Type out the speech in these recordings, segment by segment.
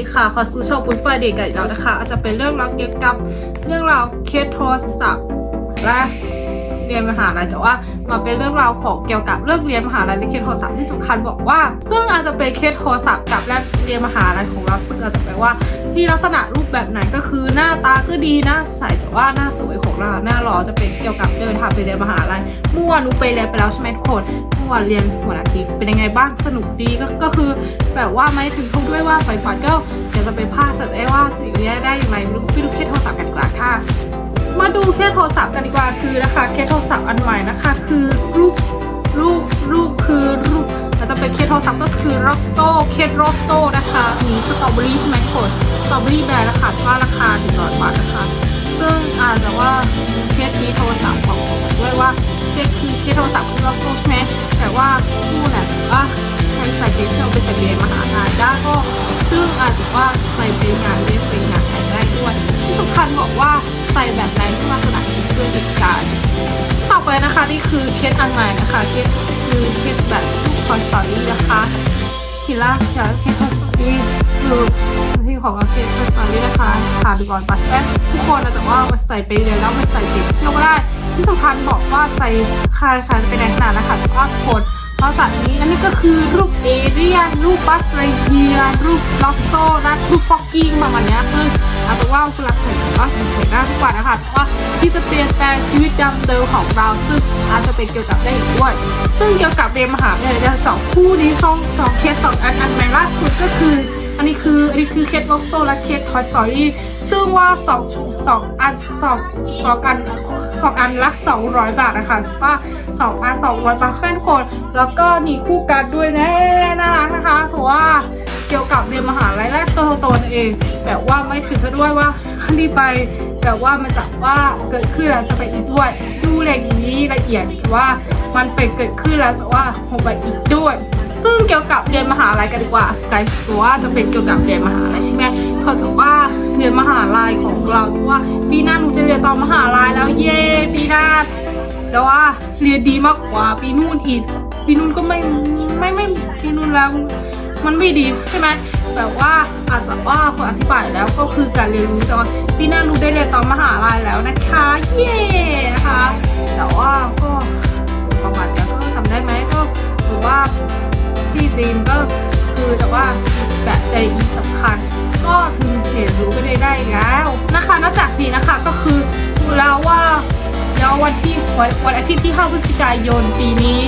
ดีค่ะ ขอซื้อโชว์ปุ้ยไฟเด็กกันอีกแล้วนะคะ อาจจะเป็นเรื่องราวเกี่ยวกับเรื่องราวเคสโทรศัพท์และเรียนมหาลัยแต่ว่า มาเป็นเรื่องราวของเกี่ยวกับเรื่องเรียนมหาลัยและเคสโทรศัพท์ที่สำคัญบอกว่า ซึ่งอาจจะเป็นเคสโทรศัพท์กับและเรียนมหาลัยของเราซึ่งอาจจะแปลว่าที่ลักษณะรูปแบบไหนก็คือหน้าตาก็ดีน้าใส่แต่ว่าหน้าสวยของเราหน้าหล่อจะเป็นเกี่ยวกับเดินทางไปเรียนมหาลัยเมื่อวานหนูไปเรียนไปแล้วใช่ไหมทุกคนเมื่อวานเรียนวันอาทิตย์เป็นยังไงบ้างสนุกดีก็ก็คือแบบว่าไม่ถึงเขาด้วยว่าไฟฝันก็เดี๋ยวจะไปพลาดแต่ได้ว่าสิ่งนี้ได้อย่างไรไม่รู้ไปดูเคสโทรศัพท์กันกว่าค่ะมา ดูเคสโทรศัพท์กันดีกว่าคือนะคะเคสโทรศัพท์อันใหม่นะคะ คือรูปรูปรูปคือรูปอาจะเป็นเคสโทรศัพท์ก็คือรอสโซเคสรอสโซนะคะมีสตรอเบอรี่ใช่ไหมโคดสตรอเบอรี่แบรนด์นะคะว่าราคาถึงร้อยบาทนะคะซึ่งอาจจะว่าเคสนี้โทรศัพท์ของผมด้วยว่าเคสคือเคสโทรศัพท์คือรอสโซใช่ไหมแต่ว่าผู้เนี่ยว่าใช้ใส่เคสเราไปใส่เรียนมหาลัยได้ก็ซึ่งอาจจะว่าใส่เป็นงานเรียนเป็นงานแต่งได้ด้วยที่สำคัญบอกว่า ส่แบบไหนที่ลักษณะนี้ด้วยเหตุการณ์ต่อไปนะคะนี่คือเคสอันใหม่นะคะเคสคือเคสแบบคอนสตอรี่นะคะทีละจะเคสคอนสตอรี่คือที่ของเคสคอนสตอรี่นะคะถาดูก่อนปัดแป้ทุกคนอาจจะว่ามาใส่ไปเรียนแล้วมาใส่เด็กเที่ยวก็ได้ที่สำคัญบอกว่าใส่คายคายไปในขนาดนะคะแต่ว่าคน ภาษานี้อันนี้ก็คือรูปเอเรียนรูปบัสไรเยียรูปล็อสโซและรูปฟอกกิ้งประมาณนี้ยซึ่งอาจจะว่าคุณรักใส่ว่าใส่ได้าทุกวันนะคะเพราะว่าที่จะเปลี่ยนแปลงชีวิตดำเดิมของเราซึ่งอาจจะเป็นเกี่ยวกับได้อีกด้วย ซึ่งเกี่ยวกับเรียนมหาวิทยาลัยสองคู่นี้สองสองเคสสองอันอันใหม่ล่าสุดก็คือ อันนี้คืออันนี้คือเคสล็อสโซและเคสทอยสตอรี่ ซึ่งว่าสองสองอันสองสองอันสองอันละสองร้อยบาทนะคะว่าสองอันสองร้อยบาทเพื่อนทุกคนแล้วก็มีคู่กันด้วยแน่น่ารักนะ เกี่ยวกับเรียนมหาลัยและตัวตนเอง แบบว่าไม่ถึงกับด้วยว่าขั้นที่ไปแบบว่ามันจะว่าเกิดขึ้นแล้วจะไปอีกด้วยดูแลอย่างนี้ละเอียดว่ามันเป็นเกิดขึ้นแล้วจะว่าคงไปอีกด้วย ซึ่งเกี่ยวกับเรียนมหาลัยกันดีกว่าไกด์ตัวว่าจะเป็นเกี่ยวกับเรียนมหาลัยใช่ไหมเขาจะว่าเรียนมหาลัยของเราจะว่าปีหน้าหนูจะเรียนต่อมหาลัยแล้วเย้ปีหน้าแต่ว่าเรียนดีมากกว่าปีนู่นอีกปีนู่นก็ไม่ไม่ไม่ปีนู่นแล้ว มันไม่ดีใช่ไหมแต่ว่าอาจจะว่าคนอธิบายแล้วก็คือการเรียนรู้ตอนปีหน้ารู้ได้เรียนตอนมหาลัยแล้วนะคะ เย้นะคะ แต่ว่าก็ประมาณนี้ก็ทำได้ไหมก็ถือว่าที่ดีมก็คือแต่ว่าแบบใจดีสำคัญ ก็ถึงเรียนรู้ไปได้ได้แล้วนะคะนอกจากนี้นะคะก็คือรู้แล้วว่าแล้ววันที่วันวันอาทิตย์ที่5พฤศจิกายนปีนี้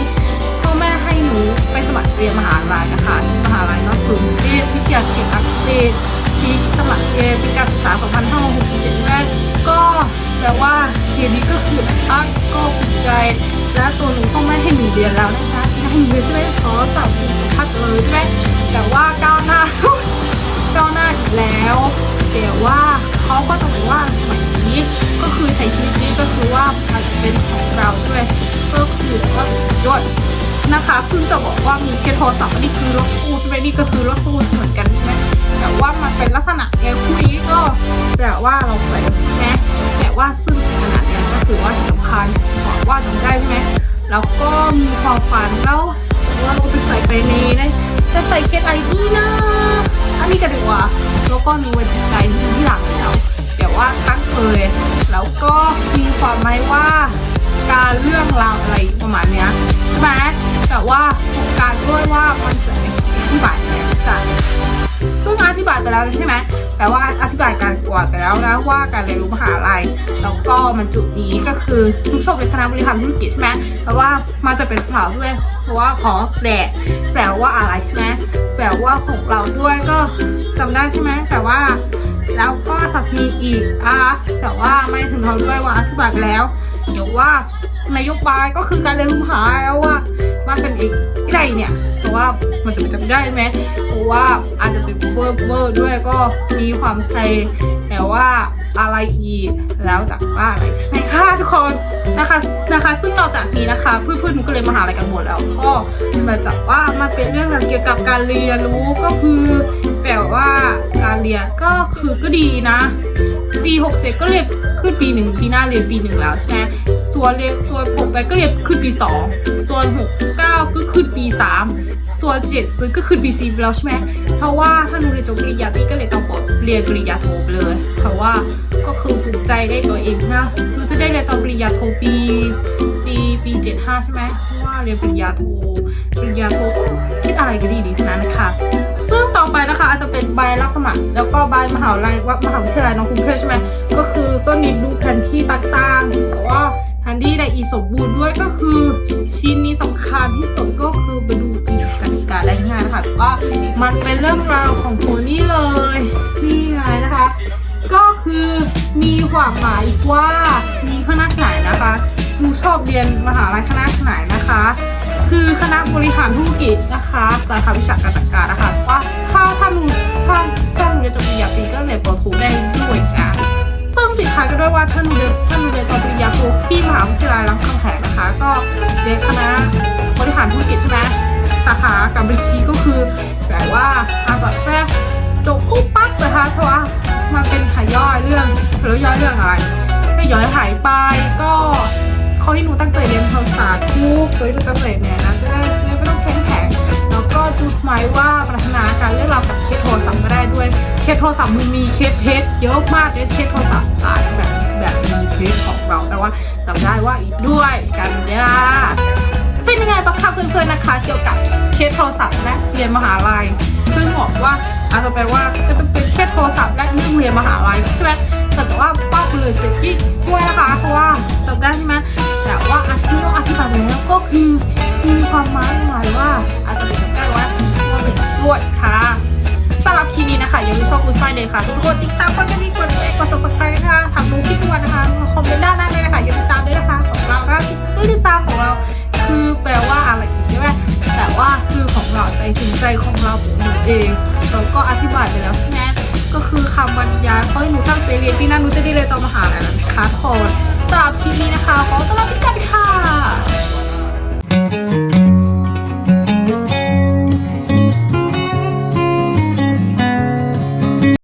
ไปสมัครเรียนมหาลัยนะคะที่มหาลัยนอกกรุงเทพที่เกียรติเขตอักเสบที่สมัครเรียนปีการศึกษา2567แรกก็แปลว่าเรียนนี้ก็คืออักก็ภูมิใจ และตัวหนูพ่อแม่ให้หนูเรียนแล้วนะคะที่ให้หนูเรียนช่ไหมขอสาวคุณสุภาพเลยใช่ไหมแต่ว่าก้าวหน้าก้าวหน้าอีกแล้วแต่ว่าเขาก็ต้องบอกว่าสมัยนี้ก็คือใช้ชีวิตนี้ก็คือว่าอาจจะเป็นของเราด้วยก็คือว่าสุดยอด นะคะ ซึ่งจะบอกว่ามีแค่โทรศัพท์นนี้คือรถตู้ใช่ไหมนี่ก็คือรถตู้เหมือนกันใช่ไหมแต่ว่ามันเป็นลักษณะแนวคู่นี้ก็แปลว่าเราใส่ใช่ไหมแต่ว่าซึ่งขนาดนี้ก็ถือว่าสำคัญบอกว่าทำได้ใช่ไหมแล้วก็มีความฝันแล้วว่าเราจะใส่ไปในได้จะใส่เคสไอดีนะอันนี้กันดีกว่าแล้วก็มีวันใจที่หลังแล้วแต่ว่าตั้งเคยแล้วก็มีความหมายว่า เรื่องราวอะไรประมาณเนี้ยใช่ไหมแต่ว่าโครงการด้วยว่ามันจะอธิบายเนี่ยจะซึ่งอธิบายไปแล้วใช่ไหมแต่ว่าอธิบายการกวดไปแล้วนะว่าการเรียนรู้มหาลัยแล้วก็มันจุดนี้ก็คือทุกชมในคณะบริหารธุรกิจใช่ไหมแต่ว่ามันจะเป็นข่าวด้วย เพราะว่าขอแปลแปลว่าอะไรใช่ไหมแปลว่าของเราด้วยก็จำได้ใช่ไหมแต่ว่า แล้วก็สับมีอีกอะแต่ว่าไม่ถึงเขาด้วยว่าอธิบายแล้วเดี๋ยวว่านายกบายก็คือการเรียนรู้หายแล้วว่ามันเป็นอีกที่ใดเนี่ยเพราะว่ามันจะจำได้ไหมเพราะว่าอาจจะเป็นเวอร์เวอร์ด้วยก็มีความใจแต่ว่าอะไรอีกแล้วจากว่าอะไรใช่ไหมคะทุกคนนะคะนะคะ ซึ่งนอกจากนี้นะคะเพื่อนๆหนูก็เลยมาหาอะไรกันหมดแล้วก็มาจากว่ามันเป็นเรื่องเกี่ยวกับการเรียนรู้ก็คือ แต่ว่าการเรียนก็คือก็ดีนะ ปี6เสร็จก็เรียนขึ้นปีหนึ่งปีหน้าเรียนปีหนึ่งแล้วใช่ไหมส่วนเรียนส่วน6ไปก็เรียนขึ้นปีสองส่วน6 9ก็ขึ้นปีสามส่วน7ซื้อก็ขึ้นปีสี่แล้วใช่ไหมเพราะว่าถ้าหนูเรียนจบปริญญาตรีก็เลยต้องเรียนปริญญาโทไปเลย เพราะว่าก็คือภูมิใจได้ตัวเองนะหนูจะได้เรียนจบปริญญาโทปีปีปีเจ็ดห้าใช่ไหมเพราะว่าเรียนปริญญาโทปริญญาโทก็คิดอะไรก็ดีดี มัคร แล้วก็ใบมหาวิทยาลัยว่ามหาวิทยาลัยน้องกรุงเทพใช่ไหมก็คือต้นนี้ดูแผนที่ต่างๆแต่ว่าแผนที่ได้อีสมบูรณ์ด้วยก็คือชิ้นนี้สำคัญที่สุดก็คือไปดูปีกติกาได้ง่ายนะคะว่ามันเป็นเรื่องราวของคนนี่เลยนี่ไงนะคะ ก็คือมีความหมายว่ามีคณะไหนนะคะหนูชอบเรียนมหาลัยคณะไหนนะคะ คือคณะบริหารธุรกิจนะคะสาขาวิชาการจัดการนะคะว่าถ้าถ้าหนูถ้าถ้าหนูเรียนจบปริญญาตรีก็เรียนปอโทได้ด้วยจ้ะซึ่งปิดท้ายกันด้วยว่าถ้าหนูเรียนถ้าหนูเรียนจบปริญญาโทที่มหาวิทยาลัยรามคำแหงนะคะ ก็เรียนคณะบริหารธุรกิจใช่ไหมสาขาการบัญชีก็คือแบบว่าอาจจะแค่จบปุ๊บปั๊บนะคะเพราะว่ามันเป็นหายย่อยเรื่องหรือย่อยเรื่องอะไรให้ย้อยหายไปก็ข้อที่หนูตั้งใจเรียนภาษาทุกโดยหนูตั้งใจเนี่ยนะ ก็จุดหมายว่าพัฒนาการเรื่องราวกับเคสโทรศัพท์ก็ได้ด้วย เคสโทรศัพท์มันมีเคสเพจเยอะมากเลยเคสโทรศัพท์อ่านแบบแบบมีเพจของเราแต่ว่าจำได้ว่าอีกด้วยกันเนี่ยเป็นยังไงบ้างคะเพื่อนๆนะคะ เกี่ยวกับเคสโทรศัพท์และเรียนมหาลัย ซึ่งบอกว่าอาจจะแปลว่าก็จะเป็นแค่โทรศัพท์และเรื่องเรียนมหาลัยใช่ไหมแต่จะว่าป้าไปเลยเสร็จที่ช่วยนะคะเพราะว่าจำได้ใช่ไหมแต่ว่าอาที่เราอธิบายแล้วก็คือมีความหมายหมายว่าอาจจะเป็น วดค่ะสำหรับคลิปนี้นะคะอย่าลืมชอบคุณไฟเลยค่ะ ทุกคนติดตามกดกระดิ่งกดแชร์กด subscribe นะคะทำดูคลิปทุกวันนะคะคอมเมนต์ด้านล่างเลยนะคะอย่าลืมติดตามด้วยนะคะของเราก็ตื้อลิซ่าของเรา คือแปลว่าอะไรอีกใช่ไหมแต่ว่าคือของเราใจถึงใจของเราของหนูเองเราก็อธิบายไปแล้วใช่ไหมก็คือคำบรรยายขอให้หนูตั้งใจเรียนปีหน้าหนูจะได้เรียนต่อมหาลัยนะคะทุกคนสำหรับคลิปนี้นะคะขอต้อนรับพี่กันค่ะ